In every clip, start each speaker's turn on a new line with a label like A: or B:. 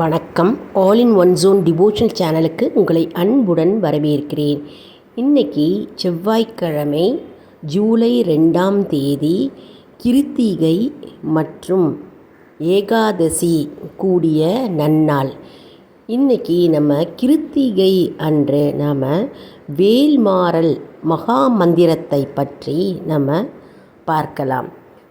A: வணக்கம். All in one zone devotional சேனலுக்கு உங்களை அன்புடன் வரவேற்கிறேன். இன்றைக்கி செவ்வாய்க்கிழமை ஜூலை ரெண்டாம் தேதி கிருத்திகை மற்றும் ஏகாதசி கூடிய நன்னாள். இன்னைக்கு நம்ம கிருத்திகை அன்று நாம் வேல்மாறல் மகா மந்திரத்தை பற்றி நம்ம பார்க்கலாம்.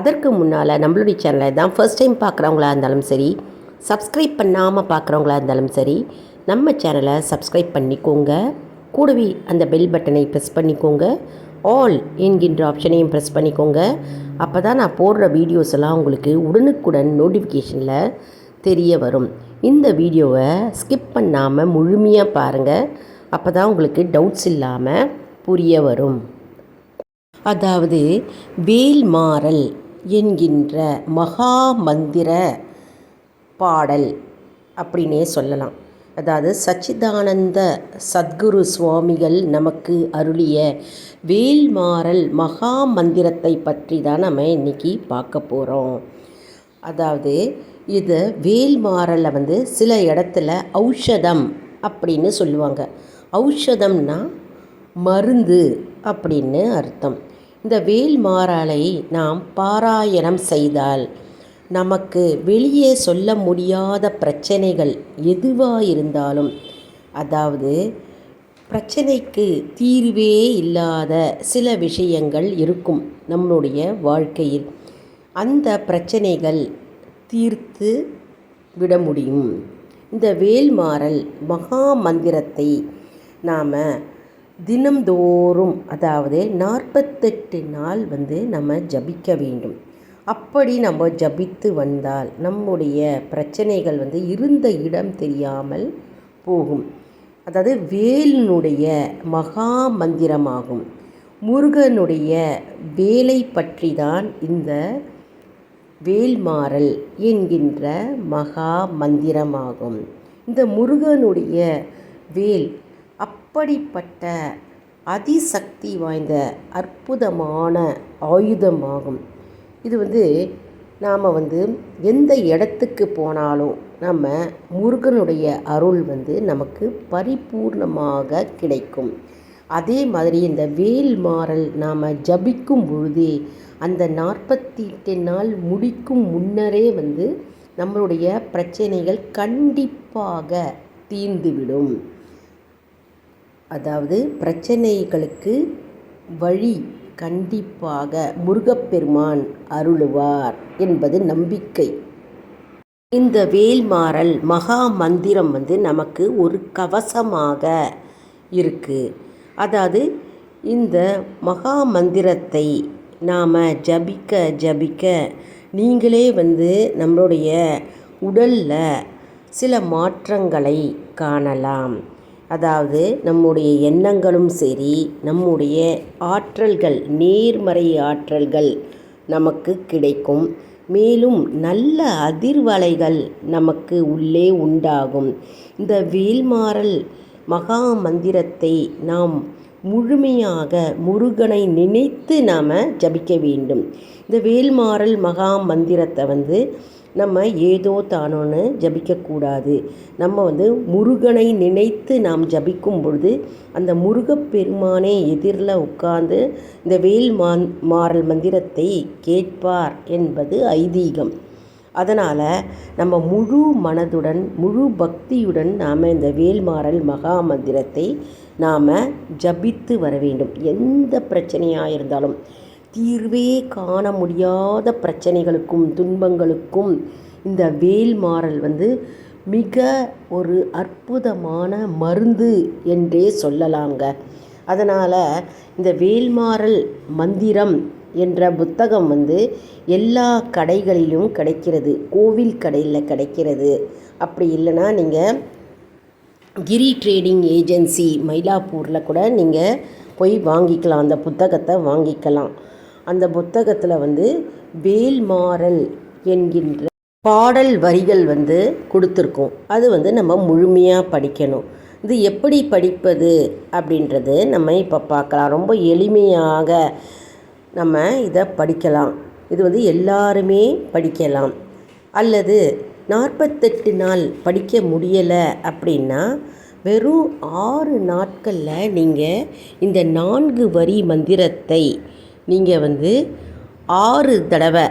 A: அதற்கு முன்னால் நம்மளுடைய சேனலை தான் ஃபர்ஸ்ட் டைம் பார்க்குறவங்களா இருந்தாலும் சரி சப்ஸ்கிரைப் பண்ணாமல் பார்க்குறவங்களா இருந்தாலும் சரி நம்ம சேனலை சப்ஸ்கிரைப் பண்ணிக்கோங்க. கூடவே அந்த பெல் பட்டனை ப்ரெஸ் பண்ணிக்கோங்க. ஆல் என்கின்ற ஆப்ஷனையும் ப்ரெஸ் பண்ணிக்கோங்க. அப்போ தான் நான் போடுற வீடியோஸ் எல்லாம் உங்களுக்கு உடனுக்குடன் நோட்டிஃபிகேஷனில் தெரிய வரும். இந்த வீடியோவை ஸ்கிப் பண்ணாமல் முழுமையாக பாருங்கள் அப்போ தான் உங்களுக்கு டவுட்ஸ் இல்லாமல் புரிய வரும். அதாவது வேல்மாறல் என்கின்ற மகா மந்திர பாடல் அப்படின்னே சொல்லலாம். அதாவது சச்சிதானந்த சத்குரு சுவாமிகள் நமக்கு அருளிய வேல்மாறல் மகா மந்திரத்தை பற்றி தான் நம்ம இன்றைக்கி பார்க்க போகிறோம் அதாவது இது வேல்மாறலை வந்து சில இடத்துல ஔஷதம் அப்படின்னு சொல்லுவாங்க. ஔஷதம்னா மருந்து அப்படின்னு அர்த்தம். இந்த வேல்மாறலை நாம் பாராயணம் செய்தால் நமக்கு வெளியே சொல்ல முடியாத பிரச்சனைகள் எதுவாக இருந்தாலும் அதாவது பிரச்சனைக்கு தீர்வே இல்லாத சில விஷயங்கள் இருக்கும் நம்மளுடைய வாழ்க்கையில். அந்த பிரச்சனைகள் தீர்த்து விட முடியும். இந்த வேல்மாறல் மகா மந்திரத்தை நாம் தினம்தோறும் அதாவது நாற்பத்தெட்டு நாள் வந்து நம்ம ஜபிக்க வேண்டும். அப்படி நம்ம ஜபித்து வந்தால் நம்முடைய பிரச்சனைகள் வந்து இருந்த இடம் தெரியாமல் போகும். அதாவது வேலினுடைய மகா மந்திரமாகும். முருகனுடைய வேலை பற்றி தான் இந்த வேல்மாறல் என்கின்ற மகா மந்திரமாகும். இந்த முருகனுடைய வேல் அப்படிப்பட்ட அதிசக்தி வாய்ந்த அற்புதமான ஆயுதமாகும். இது வந்து நாம் வந்து எந்த இடத்துக்கு போனாலும் நம்ம முருகனுடைய அருள் வந்து நமக்கு பரிபூர்ணமாக கிடைக்கும். அதே மாதிரி இந்த வேல் மாறல் நாம் ஜபிக்கும் பொழுதே அந்த நாற்பத்தி எட்டு நாள் முடிக்கும் முன்னரே வந்து நம்மளுடைய பிரச்சனைகள் கண்டிப்பாக தீர்ந்துவிடும். அதாவது பிரச்சனைகளுக்கு வழி கண்டிப்பாக முருகப்பெருமான் அருளுவார் என்பது நம்பிக்கை. இந்த வேல்மாறல் மகா மந்திரம் வந்து நமக்கு ஒரு கவசமாக இருக்குது அதாவது இந்த மகா மந்திரத்தை நாம் ஜபிக்க ஜபிக்க நீங்களே வந்து நம்மளுடைய உடலில் சில மாற்றங்களை காணலாம். அதாவது நம்முடைய எண்ணங்களும் சரி நம்முடைய ஆற்றல்கள் நேர்மறை ஆற்றல்கள் நமக்கு கிடைக்கும். மேலும் நல்ல அதிர்வலைகள் நமக்கு உள்ளே உண்டாகும். இந்த வேல்மாறல் மகா மந்திரத்தை நாம் முழுமையாக முருகனை நினைத்து நாம் ஜபிக்க வேண்டும். இந்த வேல்மாறல் மகா மந்திரத்தை வந்து நம்ம ஏதோ தானோன்னு ஜபிக்கக்கூடாது. நம்ம வந்து முருகனை நினைத்து நாம் ஜபிக்கும் பொழுது அந்த முருகப்பெருமானே எதிரில் உட்கார்ந்து இந்த வேல் மான் மாறல் மந்திரத்தை கேட்பார் என்பது ஐதீகம். அதனால் நம்ம முழு மனதுடன் முழு பக்தியுடன் நாம் இந்த வேல்மாறல் மகா மந்திரத்தை நாம் ஜபித்து வர வேண்டும். எந்த பிரச்சனையாக இருந்தாலும் தீர்வே காண முடியாத பிரச்சனைகளுக்கும் துன்பங்களுக்கும் இந்த வேல்மாறல் வந்து மிக ஒரு அற்புதமான மருந்து என்றே சொல்லலாங்க. அதனால் இந்த வேல்மாறல் மந்திரம் என்ற புத்தகம் வந்து எல்லா கடைகளிலும் கிடைக்கிறது. கோவில் கடையில் கிடைக்கிறது. அப்படி இல்லைன்னா நீங்கள் கிரி ட்ரேடிங் ஏஜென்சி மயிலாப்பூரில் கூட நீங்கள் போய் வாங்கிக்கலாம். அந்த புத்தகத்தை வாங்கிக்கலாம். அந்த புத்தகத்தில் வந்து வேல்மாறல் என்கின்ற பாடல் வரிகள் வந்து கொடுத்துருக்கோம். அது வந்து நம்ம முழுமையாக படிக்கணும். இது எப்படி படிப்பது அப்படின்றது நம்ம இப்போ பார்க்கலாம். ரொம்ப எளிமையாக நம்ம இதை படிக்கலாம். இது வந்து எல்லாருமே படிக்கலாம். அல்லது நாற்பத்தெட்டு நாள் படிக்க முடியலை அப்படின்னா வெறும் ஆறு நாட்களில் நீங்கள் இந்த நான்கு வரி மந்திரத்தை நீங்கள் வந்து ஆறு தடவை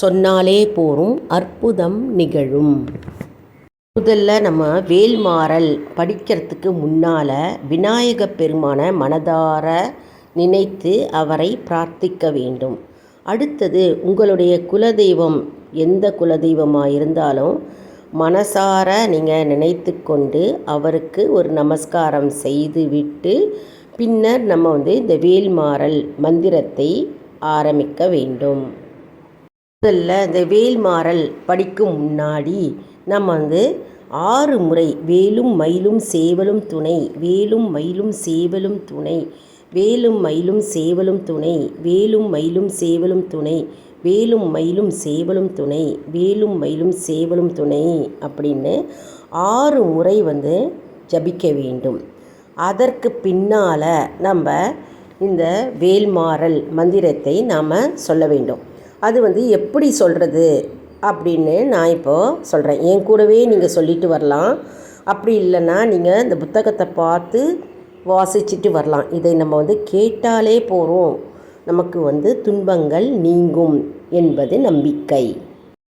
A: சொன்னாலே போதும் அற்புதம் நிகழும். முதல்ல நம்ம வேல்மாறல் படிக்கிறதுக்கு முன்னால் விநாயக பெருமான மனதார நினைத்து அவரை பிரார்த்திக்க வேண்டும். அடுத்தது உங்களுடைய குலதெய்வம் எந்த குலதெய்வமாக இருந்தாலும் மனசார நீங்கள் நினைத்து கொண்டு அவருக்கு ஒரு நமஸ்காரம் செய்து விட்டு பின்னர் நம்ம வந்து இந்த வேல்மாறல் மந்திரத்தை ஆரம்பிக்க வேண்டும். முதல்ல இந்த வேல்மாறல் படிக்கும் முன்னாடி நம்ம வந்து ஆறு முறை வேலும் மயிலும் சேவலும் துணை வேலும் மயிலும் சேவலும் துணை வேலும் மயிலும் சேவலும் துணை வேலும் மயிலும் சேவலும் துணை வேலும் மயிலும் சேவலும் துணை வேலும் மயிலும் சேவலும் துணை அப்படின்னு ஆறு முறை வந்து ஜபிக்க வேண்டும். அதற்கு பின்னால் நம்ம இந்த வேல்மாறல் மந்திரத்தை நாம் சொல்ல வேண்டும். அது வந்து எப்படி சொல்கிறது அப்படின்னு நான் இப்போது சொல்கிறேன் என் கூடவே நீங்கள் சொல்லிட்டு வரலாம். அப்படி இல்லைன்னா நீங்கள் இந்த புத்தகத்தை பார்த்து வாசிச்சுட்டு வரலாம். இதை நம்ம வந்து கேட்டாலே போகிறோம் நமக்கு வந்து துன்பங்கள் நீங்கும் என்பது நம்பிக்கை.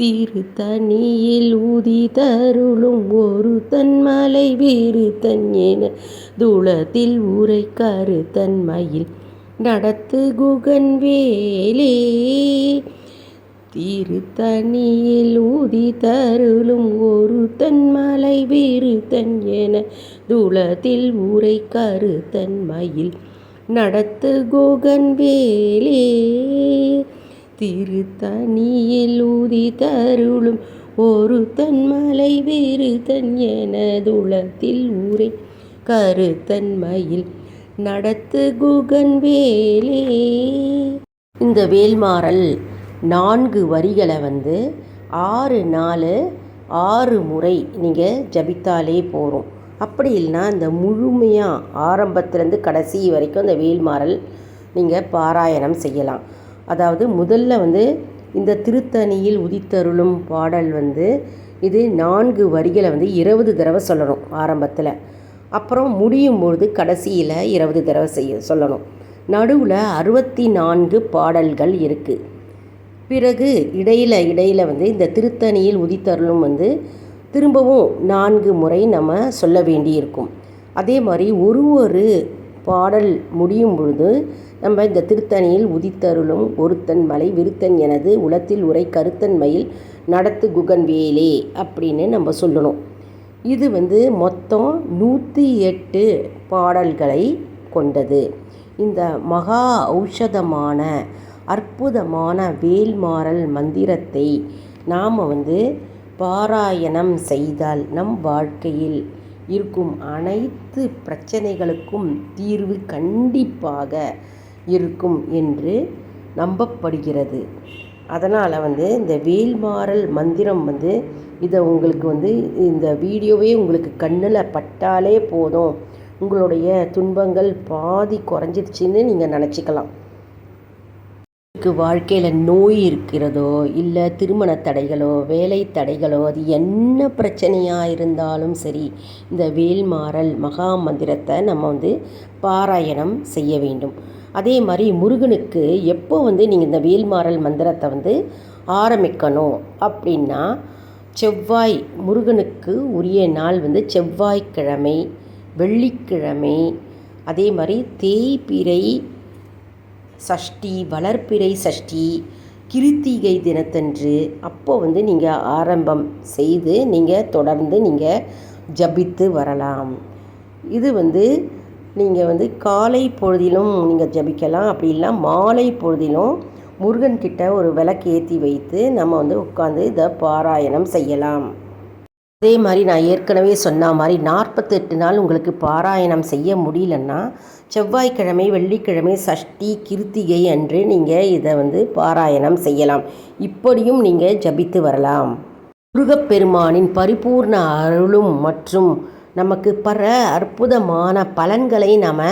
A: திருத்தணியில் ஊதி தருளும் ஒரு தன்மலை வேறு தன் என துளத்தில் உரை கருத்தன்மையில் நடத்து குகன் வேலே திருத்தணியில் ஊதி தருளும் ஒரு தன்மலை வேறு தன் என துளத்தில் உரை கருத்தன்மையில் நடத்து கோகன் வேலே திருத்தணியில் ஊதி தருளும் ஒரு தன்மலை வேறு தன் எனதுளத்தில் ஊரை. கருத்தன்மையில் நடத்து குகன் வேலே. இந்த வேல்மாறல் நான்கு வரிகளை வந்து ஆறு நாலு ஆறு முறை நீங்கள் ஜபித்தாலே போகிறோம் அப்படி இல்லைனா இந்த முழுமையாக ஆரம்பத்துலேருந்து கடைசி வரைக்கும் அந்த வேல்மாறல் நீங்கள் பாராயணம் செய்யலாம். அதாவது முதல்ல வந்து இந்த திருத்தணியில் உதித்தருளும் பாடல் வந்து இது நான்கு வரிகளை வந்து இருபது தடவை சொல்லணும் ஆரம்பத்தில். அப்புறம் முடியும் பொழுது கடைசியில் இருபது தடவை செய்ய சொல்லணும். நடுவில் அறுபத்தி நான்கு பாடல்கள் இருக்குது பிறகு இடையில் இடையில் வந்து இந்த திருத்தணியில் உதித்தருளும் வந்து திரும்பவும் நான்கு முறை நம்ம சொல்ல வேண்டியிருக்கும். அதே மாதிரி ஒரு ஒரு பாடல் முடியும் பொழுது நம்ம இந்த திருத்தணியில் உதித்தருளும் ஒருத்தன் மலை விருத்தன் எனது உலத்தில் உரை கருத்தன் மயில் நடத்து குகன் வேலே அப்படின்னு நம்ம சொல்லணும். இது வந்து மொத்தம் நூற்றி எட்டு பாடல்களை கொண்டது. இந்த மகா ஔஷதமான அற்புதமான வேல்மாறல் மந்திரத்தை நாம் வந்து பாராயணம் செய்தால் நம் வாழ்க்கையில் இருக்கும் அனைத்து பிரச்சனைகளுக்கும் தீர்வு கண்டிப்பாக இருக்கும் என்று நம்பப்படுகிறது. அதனால் வந்து இந்த வேல்மாறல் மந்திரம் வந்து இதை உங்களுக்கு வந்து இந்த வீடியோவே உங்களுக்கு கண்ணில் பட்டாலே போதும். உங்களுடைய துன்பங்கள் பாதி குறைஞ்சிருச்சின்னு நீங்கள் நினச்சிக்கலாம். உங்களுக்கு வாழ்க்கையில் நோய் இருக்கிறதோ இல்லை திருமண தடைகளோ வேலை தடைகளோ அது என்ன பிரச்சனையாக இருந்தாலும் சரி இந்த வேல்மாறல் மகா மந்திரத்தை நம்ம வந்து பாராயணம் செய்ய வேண்டும். அதே மாதிரி முருகனுக்கு எப்போ வந்து நீங்கள் இந்த வேல்மாறல் மந்திரத்தை வந்து ஆரம்பிக்கணும் அப்படின்னா செவ்வாய் முருகனுக்கு உரிய நாள் வந்து செவ்வாய்க்கிழமை வெள்ளிக்கிழமை அதே மாதிரி தேய்பிறை சஷ்டி வளர்ப்பிறை சஷ்டி கிருத்திகை தினத்தன்று அப்போ வந்து நீங்கள் ஆரம்பம் செய்து நீங்கள் தொடர்ந்து நீங்கள் ஜபித்து வரலாம். இது வந்து நீங்கள் வந்து காலை பொழுதிலும் நீங்கள் ஜபிக்கலாம். அப்படி இல்லை மாலை பொழுதிலும் முருகன்கிட்ட ஒரு விளக்கு ஏற்றி வைத்து நம்ம வந்து உட்காந்து இதை பாராயணம் செய்யலாம். அதே மாதிரி நான் ஏற்கனவே சொன்ன மாதிரி நாற்பத்தெட்டு நாள் உங்களுக்கு பாராயணம் செய்ய முடியலன்னா செவ்வாய்க்கிழமை வெள்ளிக்கிழமை சஷ்டி கிருத்திகை அன்று நீங்கள் இதை வந்து பாராயணம் செய்யலாம். இப்படியும் நீங்கள் ஜபித்து வரலாம். முருகப்பெருமானின் பரிபூர்ண அருளும் மற்றும் நமக்கு பல அற்புதமான பலன்களை நாம்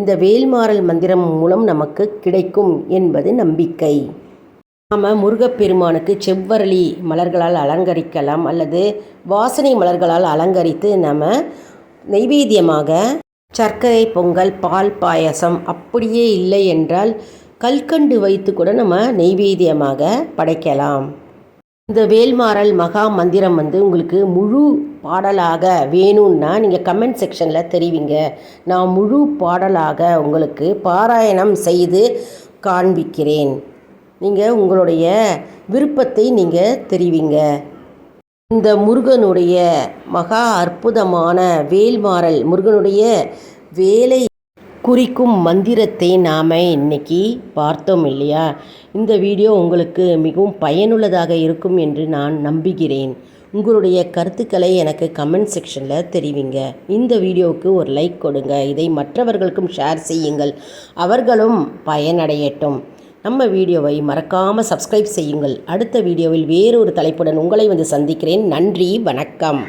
A: இந்த வேல்மாறல் மந்திரம் மூலம் நமக்கு கிடைக்கும் என்பது நம்பிக்கை. நாம் முருகப்பெருமானுக்கு செவ்வரளி மலர்களால் அலங்கரிக்கலாம் அல்லது வாசனை மலர்களால் அலங்கரித்து நம்ம நைவேத்தியமாக சர்க்கரை பொங்கல் பால் பாயசம் அப்படியே இல்லை என்றால் கல்கண்டு வைத்து கூட நம்ம நெய்வேத்தியமாக படைக்கலாம். இந்த வேல்மாறல் மகா மந்திரம் வந்து உங்களுக்கு முழு பாடலாக வேணும்னா நீங்கள் கமெண்ட் செக்ஷனில் தெரிவிங்க. நான் முழு பாடலாக உங்களுக்கு பாராயணம் செய்து காண்பிக்கிறேன். நீங்கள் உங்களுடைய விருப்பத்தை நீங்கள் தெரிவிங்க. இந்த முருகனுடைய மகா அற்புதமான வேல்மாறல் முருகனுடைய வேலை குறிக்கும் மந்திரத்தை நாம் இன்னைக்கு பார்த்தோம் இல்லையா? இந்த வீடியோ உங்களுக்கு மிகவும் பயனுள்ளதாக இருக்கும் என்று நான் நம்புகிறேன். உங்களுடைய கருத்துக்களை எனக்கு கமெண்ட் செக்ஷனில் தெரிவிங்க. இந்த வீடியோவுக்கு ஒரு லைக் கொடுங்க. இதை மற்றவர்களுக்கும் ஷேர் செய்யுங்கள். அவர்களும் பயனடையட்டும். நம்ம வீடியோவை மறக்காமல் சப்ஸ்கிரைப் செய்யுங்கள். அடுத்த வீடியோவில் வேறொரு தலைப்புடன் உங்களை வந்து சந்திக்கிறேன். நன்றி வணக்கம்.